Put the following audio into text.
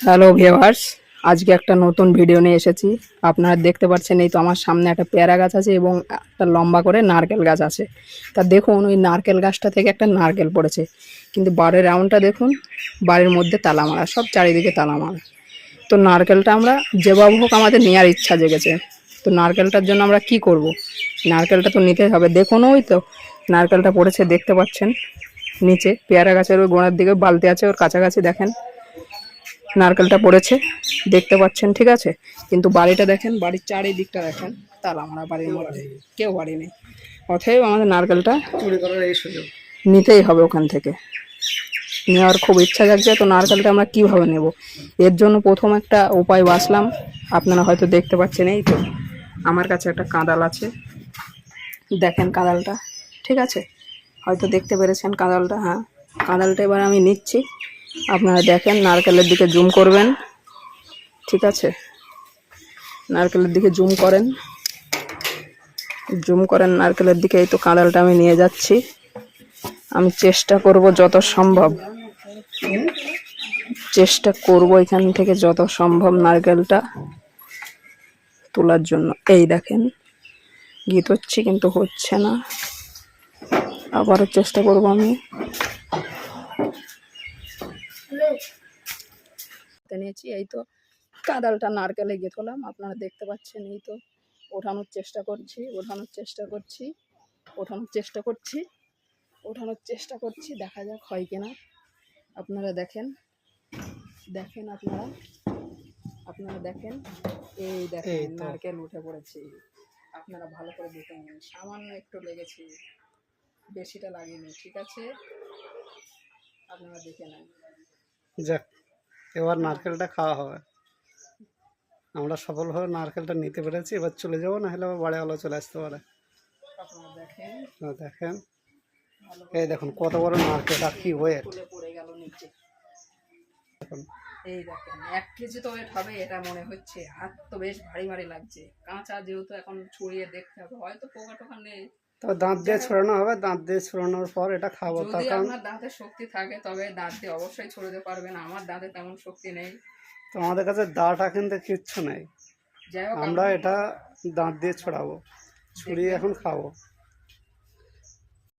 Hello viewers আজকে একটা নতুন ভিডিও নিয়ে এসেছি। আপনারা দেখতে পাচ্ছেন, এই তো আমার সামনে একটা পেয়ারা গাছ আছে এবং একটা লম্বা করে নারকেল গাছ আছে। তা দেখুন, ওই নারকেল গাছটা থেকে একটা নারকেল পড়েছে। কিন্তু বাড়ির রাউন্ডটা দেখুন, বাড়ির মধ্যে তালা মারা সব চারিদিকে তালা মারা তো নারকেলটা আমরা যেভাবে হোক আমাদের নেওয়ার ইচ্ছা জেগেছে। তো নারকেলটার জন্য আমরা কি করব? নারকেলটা তো নিতে হবে। দেখুন ওই তো, নারকেলটা পড়েছে, দেখতে পাচ্ছেন। নিচে পেয়ারা গাছের ওই গোড়ার দিকে বালতি আছে, ওর কাছাকাছি দেখেন। নারকেলটা পড়েছে দেখতে পাচ্ছেন ঠিক আছে? কিন্তু বাড়িটা দেখেন বাড়ির চারিদিকটা দেখেন তালা মারা বাড়ির মধ্যে কেউ বাড়ি নেই। অতএব আমাদের নারকেলটা চুরি করার এই সুযোগ। নিতেই হবে ওখান থেকে। নেওয়ার খুব ইচ্ছা জাগছে তো নারকেলটা আমরা কীভাবে নেব? এর জন্য প্রথম একটা উপায় বাছলাম আপনারা হয়তো দেখতে পাচ্ছেন এই তো আমার কাছে একটা কাঁদাল আছে। দেখেন কাঁদালটা ঠিক আছে? হয়তো দেখতে পেরেছেন কাঁদালটা হ্যাঁ। কাঁদালটা এবার আমি নিচ্ছি। আপনারা দেখেন, নারকেলের দিকে জুম করবেন। ঠিক আছে? নারকেলের দিকে জুম করেন। জুম করেন, নারকেলের দিকে এই তো কাঁদালটা আমি নিয়ে যাচ্ছি। আমি চেষ্টা করব যত সম্ভব। চেষ্টা করব এখান থেকে যত সম্ভব নারকেলটা তোলার জন্য। এই দেখেন গীত হচ্ছে কিন্তু হচ্ছে না। আবারও চেষ্টা করব আমি। তো নিয়েছি। এই তো কাদালটা নারকেলে গেঁথলাম আপনারা দেখতে পাচ্ছেন এই তো ওঠানোর চেষ্টা করছি ওঠানোর চেষ্টা করছি ওঠানোর চেষ্টা করছি ওঠানোর চেষ্টা করছি। দেখা যাক হয় কিনা। আপনারা দেখেন দেখেন আপনারা আপনারা দেখেন। এই দেখেন নারকেল উঠে পড়েছে। আপনারা ভালো করে দেখে নিন। সামান্য একটু লেগেছে বেশিটা লাগেনি ঠিক আছে? আপনারা দেখে নেন। যাক এবার নারকেলটা খাওয়া হবে। আমরা সফলভাবে নারকেলটা নিতে পেরেছি এবার চলে যাব না হলে আবার বাড়িওয়ালা চলে আসতে পারে। আপনারা দেখেন। দেখেন। এই দেখুন কত বড় নারকেল আর কি ওয়েট পড়ে গেল নিচে। দেখুন। এই দেখেন এক কেজি তো ওয়েট হবে এটা মনে হচ্ছে। হাত তো বেশ ভারী ভারী লাগছে। কাঁচা যেহেতু এখন ছড়িয়ে দেখতে হবে হয়তো পোকা টোকা নেই। তবে দাঁত দিয়ে ছড়ানো হবে দাঁত দিয়ে ছড়ানোর পর এটা খাব যদি আপনার দাঁতে শক্তি থাকে তবে দাঁত দিয়ে অবশ্যই ছড়াতে পারবেন। আমার দাঁতে তেমন শক্তি নেই। তো আমাদের কাছে দাঁটা কিন্তু কিচ্ছু নেই। আমরা এটা দাঁত দিয়ে ছড়াবো ছড়িয়ে এখন খাব।